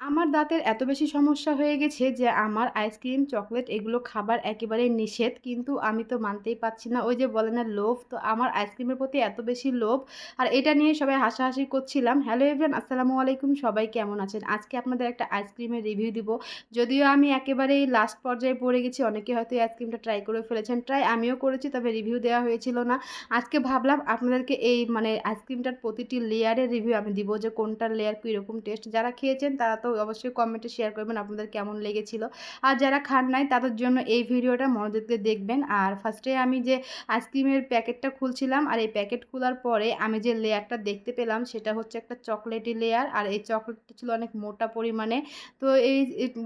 আমার দাঁতের এত বেশি সমস্যা হয়ে গেছে যে আমার আইসক্রিম, চকলেট এগুলো খাবার একেবারে নিষেধ। কিন্তু আমি তো মানতেই পারছি না। ওই যে বলে না লোভ, তো আমার আইসক্রিমের প্রতি এত বেশি লোভ। আর এটা নিয়ে সবাই হাসাহাসি করছিলাম। হ্যালো এভরিওয়ান, আসসালামু আলাইকুম। সবাই কেমন আছেন? আজকে আপনাদের একটা আইসক্রিমের রিভিউ দিব। যদিও আমি একেবারেই লাস্ট পর্যায়ে পড়ে গেছি। অনেকে হয়তো এই আইসক্রিমটা ট্রাই করে ফেলেছেন। ট্রাই আমিও করেছি, তবে রিভিউ দেওয়া হয়েছিল না। আজকে ভাবলাম আপনাদেরকে এই মানে আইসক্রিমটার প্রতিটি লেয়ারের রিভিউ আমি দিব যে কোনটার লেয়ার কীরকম টেস্ট। যারা খেয়েছেন তারা তো অবশ্যই কমেন্টে শেয়ার করবেন আপনাদের কেমন লেগেছিল। আর যারা খান নাই, তাদের জন্য এই ভিডিওটা মনোযোগ দিয়ে দেখবেন। আর ফার্স্টে আমি যে আইসক্রিমের প্যাকেটটা খুলছিলাম, আর এই প্যাকেট খোলার পরে আমি যে লেয়ারটা দেখতে পেলাম, সেটা হচ্ছে একটা চকলেটি লেয়ার আর এই চকলেটটা ছিল অনেক মোটা পরিমাণে। তো এই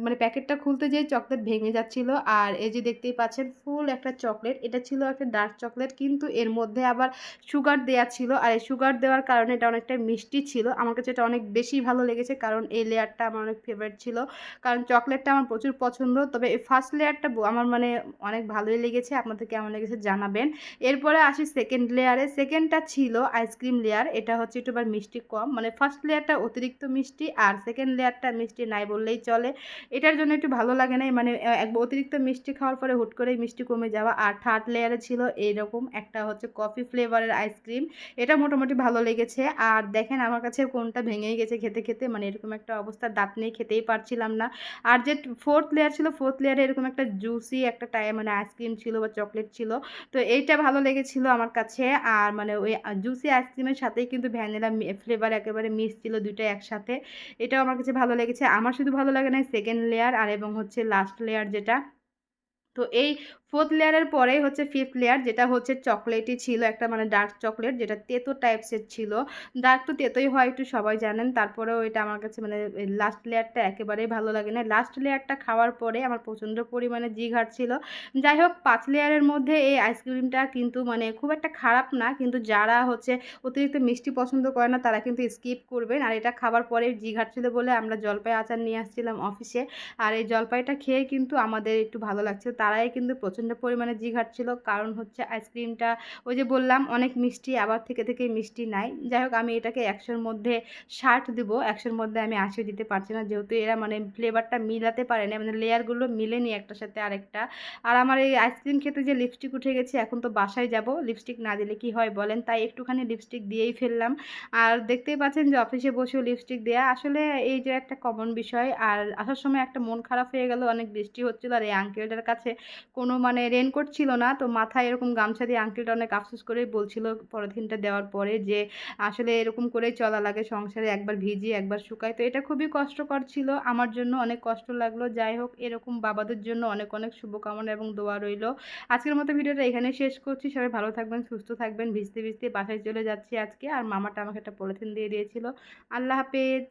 মানে প্যাকেটটা খুলতে যেয়ে চকলেট ভেঙে যাচ্ছিল, আর এই যে দেখতেই পাচ্ছেন ফুল একটা চকলেট এটা ছিল একটা ডার্ক চকলেট কিন্তু এর মধ্যে আবার সুগার দেওয়া ছিল, আর এই সুগার দেওয়ার কারণে এটা অনেকটা মিষ্টি ছিল। আমার কাছে এটা অনেক বেশি ভালো লেগেছে, কারণ এই লেয়ারটা আমার অনেক ফেভারিট ছিল। কারণ চকলেটটা আমার প্রচুর পছন্দ। তবে এই ফার্স্ট লেয়ারটা আমার মানে অনেক ভালোই লেগেছে। আপনাদের কেমন লেগেছে জানাবেন। এরপরে আসি সেকেন্ড লেয়ারে সেকেন্ডটা ছিল আইসক্রিম লেয়ার এটা হচ্ছে একটু আবার মিষ্টি কম। মানে ফার্স্ট লেয়ারটা অতিরিক্ত মিষ্টি আর সেকেন্ড লেয়ারটা মিষ্টি নাই বললেই চলে। এটার জন্য একটু ভালো লাগে না মানে এক অতিরিক্ত মিষ্টি খাওয়ার পরে হুট করেই মিষ্টি কমে যাওয়া। আর থার্ড লেয়ারে ছিল এইরকম একটা হচ্ছে কফি ফ্লেভারের আইসক্রিম এটা মোটামুটি ভালো লেগেছে। আর দেখেন আমার কাছে কোনটা ভেঙেই গেছে খেতে খেতে। মানে এরকম একটা অবস্থা। দাঁত নিয়ে খেতেই পারছিলাম না। আর যে ফোর্থ লেয়ার ছিল ফোর্থ লেয়ারে এরকম একটা জুসি একটা টাই মানে আইসক্রিম ছিল বা চকলেট ছিল। তো এইটা ভালো লেগেছিল আমার কাছে। আর মানে ওই জুসি আইসক্রিমের সাথেই কিন্তু ভ্যানিলা ফ্লেভার একেবারে মিক্স ছিল দুইটা একসাথে। এটাও আমার কাছে ভালো লেগেছে। আমার শুধু ভালো লাগে না সেকেন্ড লেয়ার আর এবং হচ্ছে লাস্ট লেয়ার যেটা। তো এই ফোর্থ লেয়ারের পরেই হচ্ছে ফিফথ লেয়ার যেটা হচ্ছে চকলেটই ছিল একটা মানে ডার্ক চকলেট যেটা তেতো টাইপসের ছিল। ডার্ক তো তেতোই হয়, একটু সবাই জানেন। তারপরেও এটা আমার কাছে মানে লাস্ট লেয়ারটা একেবারেই ভালো লাগে না। লাস্ট লেয়ারটা খাওয়ার পরে আমার প্রচণ্ড পরিমাণে জি ঘাটছিল যাই হোক, পাঁচ লেয়ারের মধ্যে এই আইসক্রিমটা কিন্তু মানে খুব একটা খারাপ না, কিন্তু যারা হচ্ছে অতিরিক্ত মিষ্টি পছন্দ করে না, তারা কিন্তু স্কিপ করবেন। আর এটা খাবার পরে জি ঘাটছিল বলে আমরা জলপাই আচার নিয়ে আসছিলাম অফিসে আর এই জলপাইটা খেয়ে কিন্তু আমাদের একটু ভালো লাগছে। তারাই কিন্তু প্রচণ্ড প্রচণ্ড পরিমাণে জি ঘাটছিল কারণ হচ্ছে আইসক্রিমটা ওই যে বললাম, অনেক মিষ্টি, আবার থেকে থেকে মিষ্টি নাই। যাই হোক, আমি এটাকে একশোর মধ্যে ষাট দিব। একশোর মধ্যে আমি আশিও দিতে পারছি না। যেহেতু এরা মানে ফ্লেভারটা মিলাতে পারে না মানে লেয়ারগুলো মিলেনি একটার সাথে আরেকটা। আর আমার এই আইসক্রিম খেতে যে লিপস্টিক উঠে গেছে, এখন তো বাসায় যাব। লিপস্টিক না দিলে কি হয় বলেন? তাই একটুখানি লিপস্টিক দিয়েই ফেললাম। আর দেখতেই পাচ্ছেন যে অফিসে বসেও লিপস্টিক দেওয়া আসলে এই যে একটা কমন বিষয়। আর আসার সময় একটা মন খারাপ হয়ে গেল, অনেক বৃষ্টি হচ্ছিল। আর এই আঙ্কেলটার কাছে কোনো মানে মানে রেনকোট ছিল না, তো মাথায় এরকম গামছা দিয়ে আঙ্কেলটা অনেক আফসোস করেই বলছিল পলিথিনটা দেওয়ার পরে যে আসলে এরকম করেই চলা লাগে, সংসারে একবার ভিজি, একবার শুকায়। তো এটা খুবই কষ্টকর ছিল, আমার জন্য অনেক কষ্ট লাগল। যাই হোক, এরকম বাবাদের জন্য অনেক অনেক শুভকামনা এবং দোয়া রইল। আজকের মতো ভিডিওটা এখানে শেষ করছি। সবাই ভালো থাকবেন, সুস্থ থাকবেন, ভিজতে ভিজতে বাসায় চলে যাচ্ছি আজকে। আর মামাটা আমাকে একটা পলিথিন দিয়ে দিয়েছিল। আল্লাহ হাফেজ।